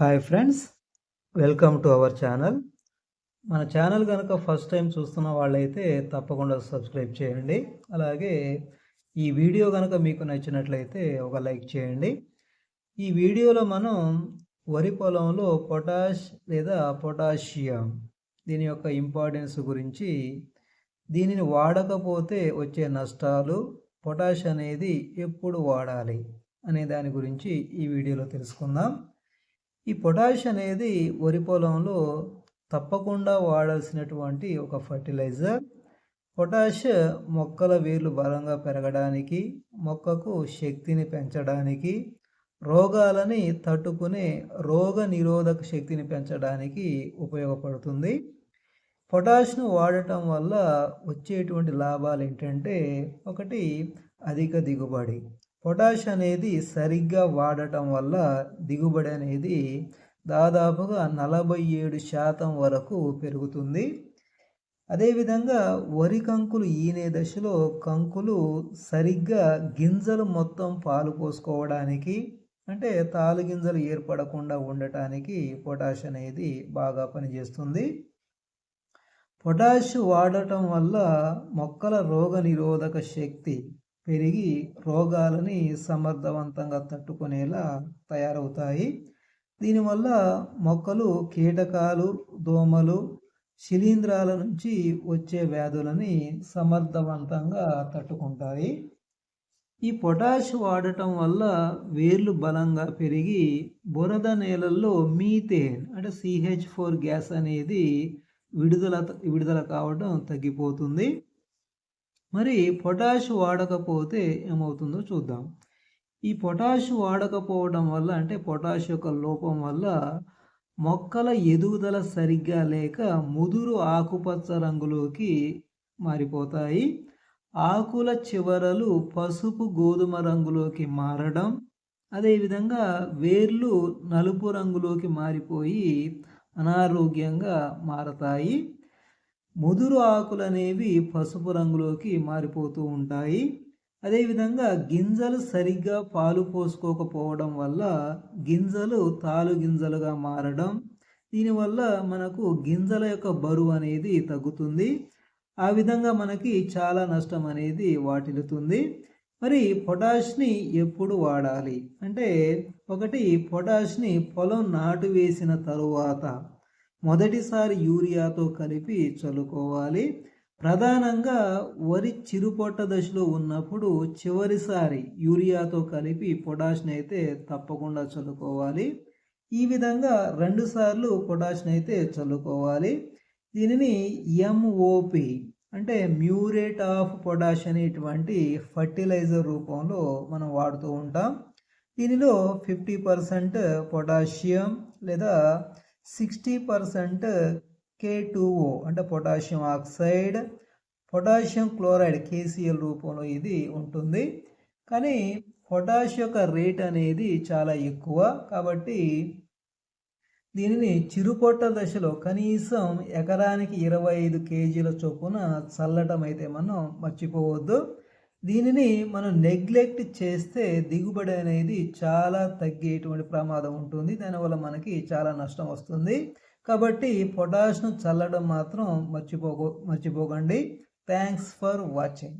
Hi friends welcome to our channel మన channel కనుక first time చూస్తున్న వాళ్ళైతే తప్పకుండా సబ్స్క్రైబ్ చేయండి. అలాగే ఈ వీడియో కనుక మీకు నచ్చినట్లయితే ఒక లైక్ చేయండి. ఈ వీడియోలో మనం వరి పొలంలో పొటాష్ లేదా పొటాషియం దీని యొక్క ఇంపార్టెన్స్ గురించి దీనిని వాడకపోతే వచ్చే నష్టాలు పొటాష్ అనేది ఎప్పుడు వాడాలి అనే దాని గురించి ఈ వీడియోలో తెలుసుకుందాం. ఈ పొటాష్ అనేది వరి పొలంలో తప్పకుండా వాడాల్సినటువంటి ఒక ఫర్టిలైజర్. పొటాష్ మొక్కల వేర్లు బలంగా పెరగడానికి మొక్కకు శక్తిని పెంచడానికి రోగాలని తట్టుకునే రోగ నిరోధక శక్తిని పెంచడానికి ఉపయోగపడుతుంది. పొటాష్ను వాడటం వల్ల వచ్చేటువంటి లాభాలు ఏంటంటే ఒకటి అధిక దిగుబడి. పొటాష్ అనేది సరిగ్గా వాడటం వల్ల దిగుబడి అనేది దాదాపుగా నలభై ఏడు శాతం వరకు పెరుగుతుంది. అదేవిధంగా వరి కంకులు ఈనే దశలో కంకులు సరిగ్గా గింజలు మొత్తం పాలు పోసుకోవడానికి అంటే తాలు గింజలు ఏర్పడకుండా ఉండటానికి పొటాష్ అనేది బాగా పనిచేస్తుంది. పొటాష్ వాడటం వల్ల మొక్కల రోగ నిరోధక శక్తి పెరిగి రోగాలని సమర్థవంతంగా తట్టుకునేలా తయారవుతాయి. దీనివల్ల మొక్కలు కీటకాలు దోమలు శిలీంధ్రాల నుంచి వచ్చే వ్యాధులని సమర్థవంతంగా తట్టుకుంటాయి. ఈ పొటాష్ వాడటం వల్ల వేర్లు బలంగా పెరిగి బురద నేలల్లో మీథేన్ అంటే సిహెచ్ ఫోర్ గ్యాస్ అనేది విడుదల విడుదల కావడం తగ్గిపోతుంది. మరి పొటాష్ వాడకపోతే ఏమవుతుందో చూద్దాం. ఈ పొటాష్ వాడకపోవడం వల్ల అంటే పొటాష్ యొక్క లోపం వల్ల మొక్కల ఎదుగుదల సరిగ్గా లేక ముదురు ఆకుపచ్చ రంగులోకి మారిపోతాయి. ఆకుల చివరలు పసుపు గోధుమ రంగులోకి మారడం అదేవిధంగా వేర్లు నలుపు రంగులోకి మారిపోయి అనారోగ్యంగా మారతాయి. ముదురు ఆకులు అనేవి పసుపు రంగులోకి మారిపోతూ ఉంటాయి. అదేవిధంగా గింజలు సరిగ్గా పాలు పోసుకోకపోవడం వల్ల గింజలు తాలు గింజలుగా మారడం దీనివల్ల మనకు గింజల యొక్క బరువు అనేది తగ్గుతుంది. ఆ విధంగా మనకి చాలా నష్టం అనేది వాటిల్లుతుంది. మరి పొటాష్ని ఎప్పుడు వాడాలి? అంటే ఒకటి పొటాష్ని పొలం నాటు వేసిన తరువాత మొదటిసారి యూరియాతో కలిపి చల్లుకోవాలి. ప్రధానంగా వరి చిరుపొట్ట దశలో ఉన్నప్పుడు చివరిసారి యూరియాతో కలిపి పొటాష్ని అయితే తప్పకుండా చల్లుకోవాలి. ఈ విధంగా రెండుసార్లు పొటాష్ని అయితే చల్లుకోవాలి. దీనిని ఎంఓపి అంటే మ్యూరేట్ ఆఫ్ పొటాష్ అనేటువంటి ఫర్టిలైజర్ రూపంలో మనం వాడుతూ ఉంటాం. దీనిలో ఫిఫ్టీ పర్సెంట్ పొటాషియం లేదా sixty percent K two O అంటే potassium oxide potassium chloride KCL రూపంలో ఇది ఉంటుంది. కానీ పొటాష్ యొక్క రేట్ అనేది చాలా ఎక్కువ. కాబట్టి దీనిని చిరుపొట్ట దశలో కనీసం ఎకరానికి ఇరవై ఐదు కేజీల చొప్పున చల్లటం అయితే మనం మర్చిపోవద్దు. దీనిని మనం నెగ్లెక్ట్ చేస్తే దిగుబడి అనేది చాలా తగ్గేటువంటి ప్రమాదం ఉంటుంది. దానివల్ల మనకి చాలా నష్టం వస్తుంది. కాబట్టి పొటాష్ను చల్లడం మాత్రం మర్చిపోకు మర్చిపోకండి. Thanks for watching